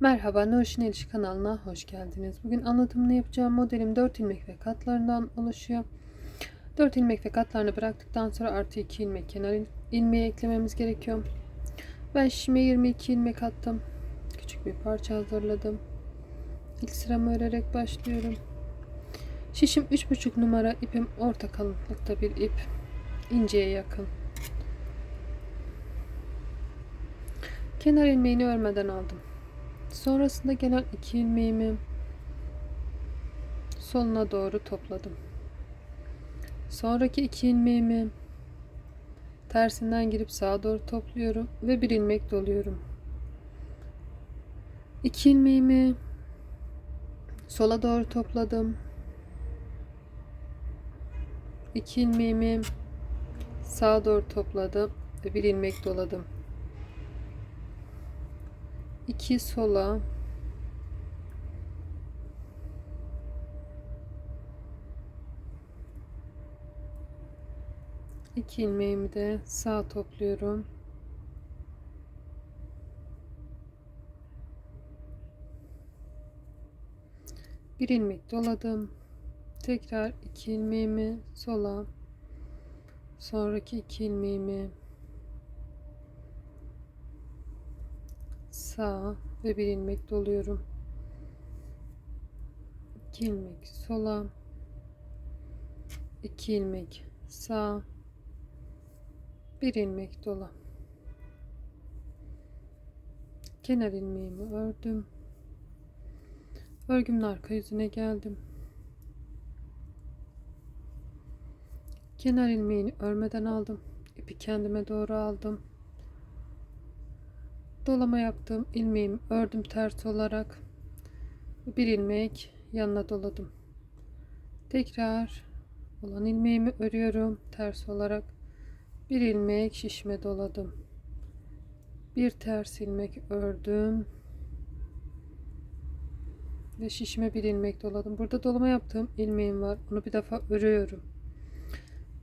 Merhaba Nurşin Eliş kanalına hoş geldiniz. Bugün anlatımını yapacağım modelim 4 ilmek ve katlarından oluşuyor. 4 ilmek ve katlarını bıraktıktan sonra artı 2 ilmek kenar il- ilmeği eklememiz gerekiyor. Ben şişime 22 ilmek attım. Küçük bir parça hazırladım. İlk sıramı örerek başlıyorum. Şişim 3,5 numara ipim orta kalınlıkta bir ip. inceye yakın. Kenar ilmeğini örmeden aldım. Sonrasında gelen iki ilmeğimi soluna doğru topladım. Sonraki iki ilmeğimi tersinden girip sağa doğru topluyorum ve bir ilmek doluyorum. İki ilmeğimi sola doğru topladım. İki ilmeğimi sağa doğru topladım ve bir ilmek doladım. 2 sola iki ilmeğimi de sağ topluyorum. Bir ilmek doladım. Tekrar iki ilmeğimi sola sonraki iki ilmeğimi sağa ve bir ilmek doluyorum. 2 ilmek sola 2 ilmek sağa bir ilmek dola. Kenar ilmeğimi ördüm. Örgümün arka yüzüne geldim. Kenar ilmeğini örmeden aldım. İpi kendime doğru aldım dolama yaptım ilmeğimi ördüm ters olarak. Bir ilmek yanına doladım. Tekrar olan ilmeğimi örüyorum ters olarak. Bir ilmek şişme doladım. Bir ters ilmek ördüm. Ve şişime bir ilmek doladım. Burada dolama yaptığım ilmeğim var. Onu bir defa örüyorum.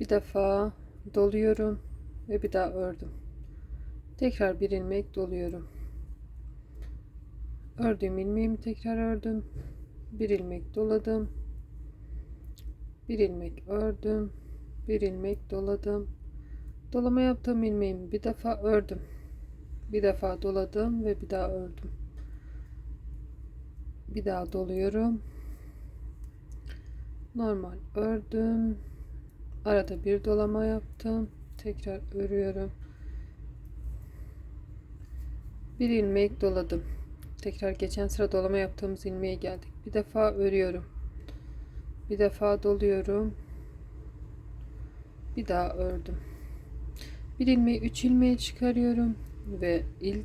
Bir defa doluyorum ve bir daha ördüm Tekrar bir ilmek doluyorum. Ördüğüm ilmeğimi tekrar ördüm. Bir ilmek doladım. Bir ilmek ördüm. Bir ilmek doladım. Dolama yaptığım ilmeğimi bir defa ördüm. Bir defa doladım ve bir daha ördüm. Bir daha doluyorum. Normal ördüm. Arada bir dolama yaptım. Tekrar örüyorum bir ilmek doladım. Tekrar geçen sıra dolama yaptığımız ilmeğe geldik. Bir defa örüyorum. Bir defa doluyorum. Bir daha ördüm. Bir ilmeği 3 ilmeğe çıkarıyorum ve il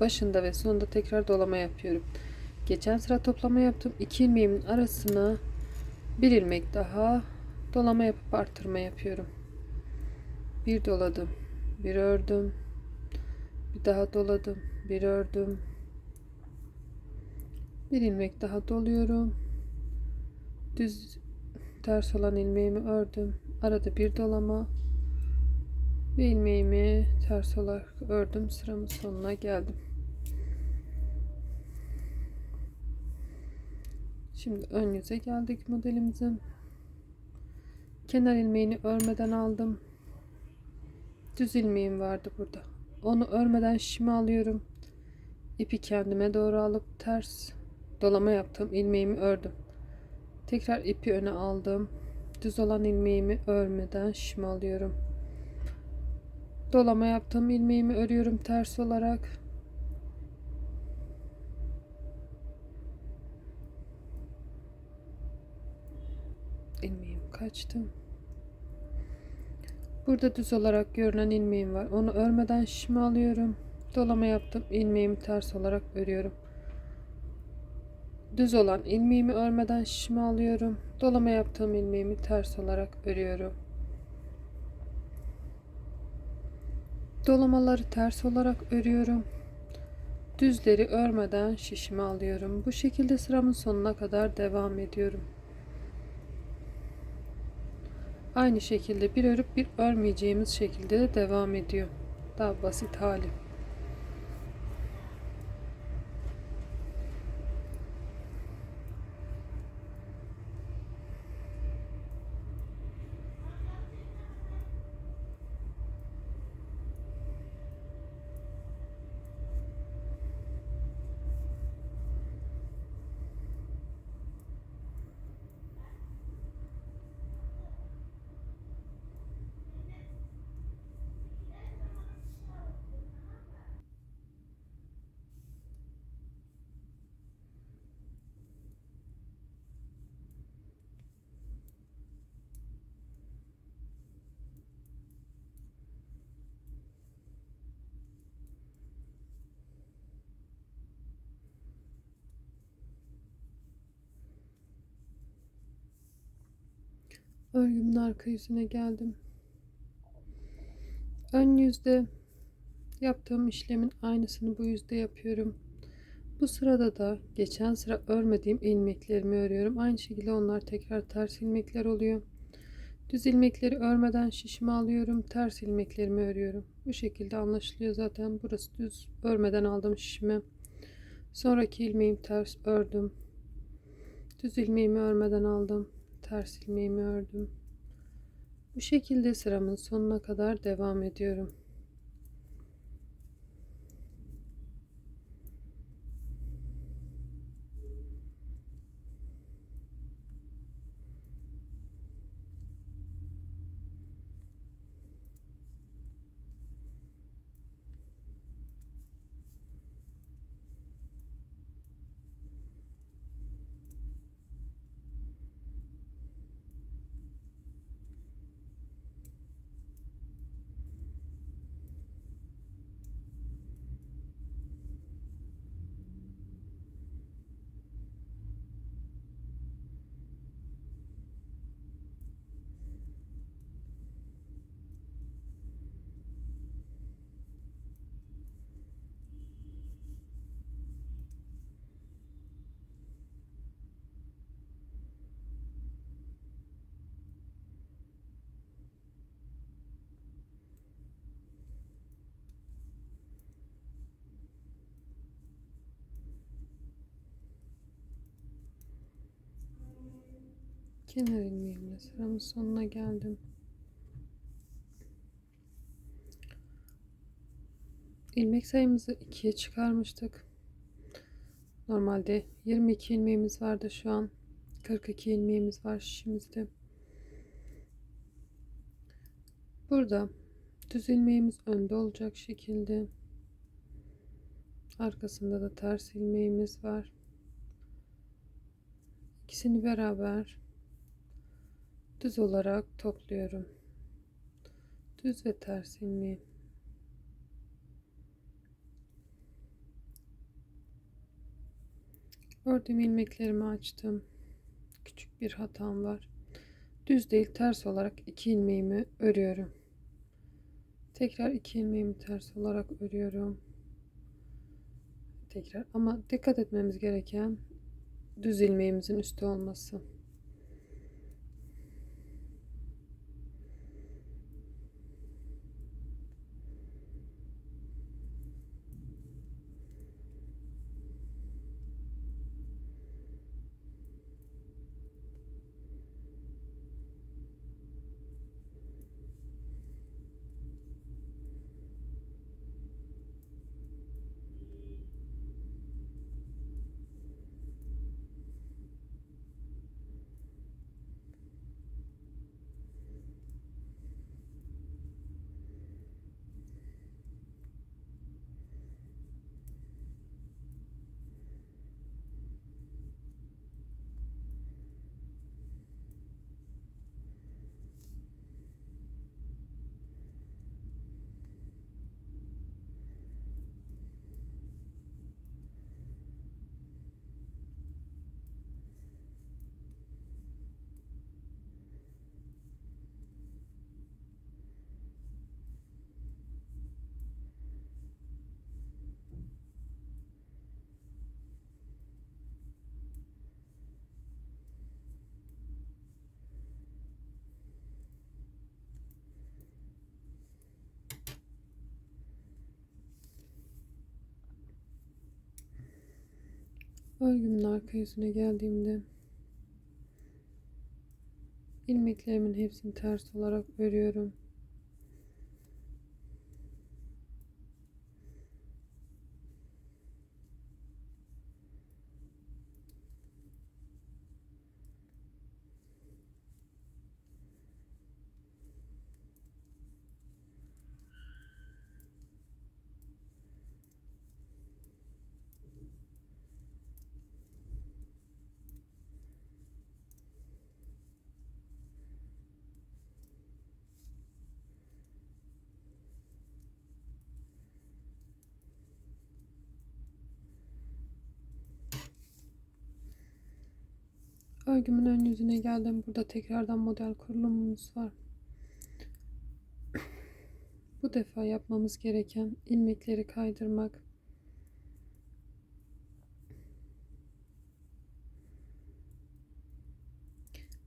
başında ve sonunda tekrar dolama yapıyorum. Geçen sıra toplama yaptım 2 ilmeğimin arasına bir ilmek daha dolama yapıp artırma yapıyorum. Bir doladım bir ördüm bir daha doladım bir ördüm. Bir ilmek daha doluyorum. Düz ters olan ilmeğimi ördüm. Arada bir dolama. Ve ilmeğimi ters olarak ördüm. Sıramın sonuna geldim. Şimdi ön yüze geldik modelimizin. Kenar ilmeğini örmeden aldım. Düz ilmeğim vardı burada onu örmeden şişime alıyorum. İpi kendime doğru alıp ters dolama yaptım. İlmeğimi ördüm. Tekrar ipi öne aldım. Düz olan ilmeğimi örmeden şişime alıyorum. Dolama yaptım. İlmeğimi örüyorum ters olarak. İlmeğim kaçtı burada düz olarak görünen ilmeğim var. Onu örmeden şişime alıyorum. Dolama yaptım. İlmeğimi ters olarak örüyorum. Düz olan ilmeğimi örmeden şişime alıyorum. Dolama yaptığım ilmeğimi ters olarak örüyorum. Dolamaları ters olarak örüyorum. Düzleri örmeden şişime alıyorum. Bu şekilde sıramın sonuna kadar devam ediyorum aynı şekilde bir örüp bir örmeyeceğimiz şekilde de devam ediyor. Daha basit hali Örgümün arka yüzüne geldim. Ön yüzde yaptığım işlemin aynısını bu yüzde yapıyorum. Bu sırada da geçen sıra örmediğim ilmeklerimi örüyorum. Aynı şekilde onlar tekrar ters ilmekler oluyor. Düz ilmekleri örmeden şişimi alıyorum. Ters ilmeklerimi örüyorum. Bu şekilde anlaşılıyor zaten. Burası düz örmeden aldım şişimi. Sonraki ilmeğim ters ördüm. Düz ilmeğimi örmeden aldım. Ters ilmeğimi ördüm. Bu şekilde sıramın sonuna kadar devam ediyorum. Kenar ilmeğimle sıramın sonuna geldim. İlmek sayımızı ikiye çıkarmıştık. Normalde 22 ilmeğimiz vardı şu an. 42 ilmeğimiz var şişimizde. Burada düz ilmeğimiz önde olacak şekilde. Arkasında da ters ilmeğimiz var. İkisini beraber düz olarak topluyorum. Düz ve ters ilmeği. Ördüğüm ilmeklerimi açtım. Küçük bir hatam var. Düz değil ters olarak iki ilmeğimi örüyorum. Tekrar iki ilmeğimi ters olarak örüyorum. Tekrar ama dikkat etmemiz gereken düz ilmeğimizin üstü olması. Örgümün arka yüzüne geldiğimde ilmeklerimin hepsini ters olarak örüyorum. Örgümün ön yüzüne geldim. Burada tekrardan model kurulumumuz var. Bu defa yapmamız gereken ilmekleri kaydırmak.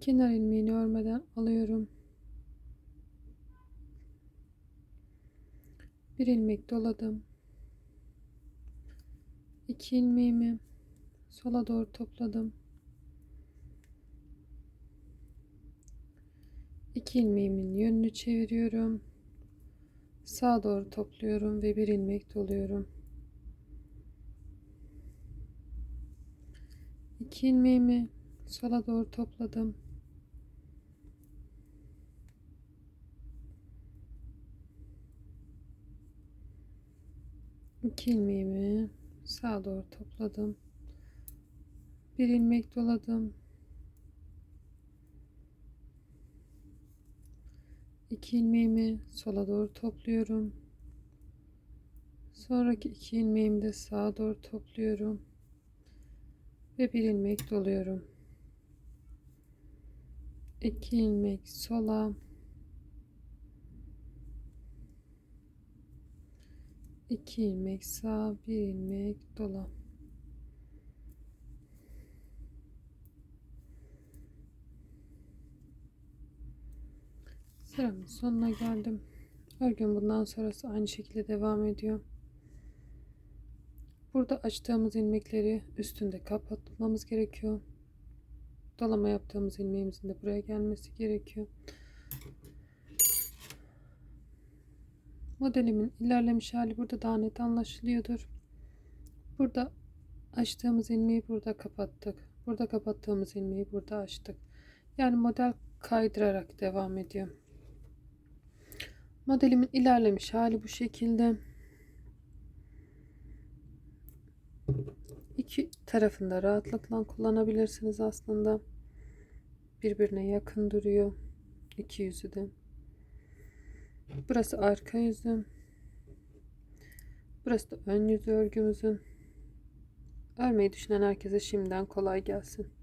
Kenar ilmeğini örmeden alıyorum. Bir ilmek doladım. İki ilmeğimi sola doğru topladım. İki ilmeğimin yönünü çeviriyorum. Sağa doğru topluyorum ve bir ilmek doluyorum. İki ilmeğimi sola doğru topladım. İki ilmeğimi sağa doğru topladım. Bir ilmek doladım. İki ilmeğimi sola doğru topluyorum. Sonraki iki ilmeğimi de sağa doğru topluyorum. Ve bir ilmek doluyorum. İki ilmek sola. İki ilmek sağ, bir ilmek dola. Sıramın sonuna geldim. Örgüm bundan sonrası aynı şekilde devam ediyor. Burada açtığımız ilmekleri üstünde kapatmamız gerekiyor. Dolama yaptığımız ilmeğimizin de buraya gelmesi gerekiyor. Modelimin ilerlemiş hali burada daha net anlaşılıyordur. Burada açtığımız ilmeği burada kapattık. Burada kapattığımız ilmeği burada açtık. Yani model kaydırarak devam ediyor. Modelimin ilerlemiş hali bu şekilde. İki tarafında rahatlıkla kullanabilirsiniz aslında. Birbirine yakın duruyor. İki yüzü de. Burası arka yüzü. Burası da ön yüzü örgümüzün. Örmeyi düşünen herkese şimdiden kolay gelsin.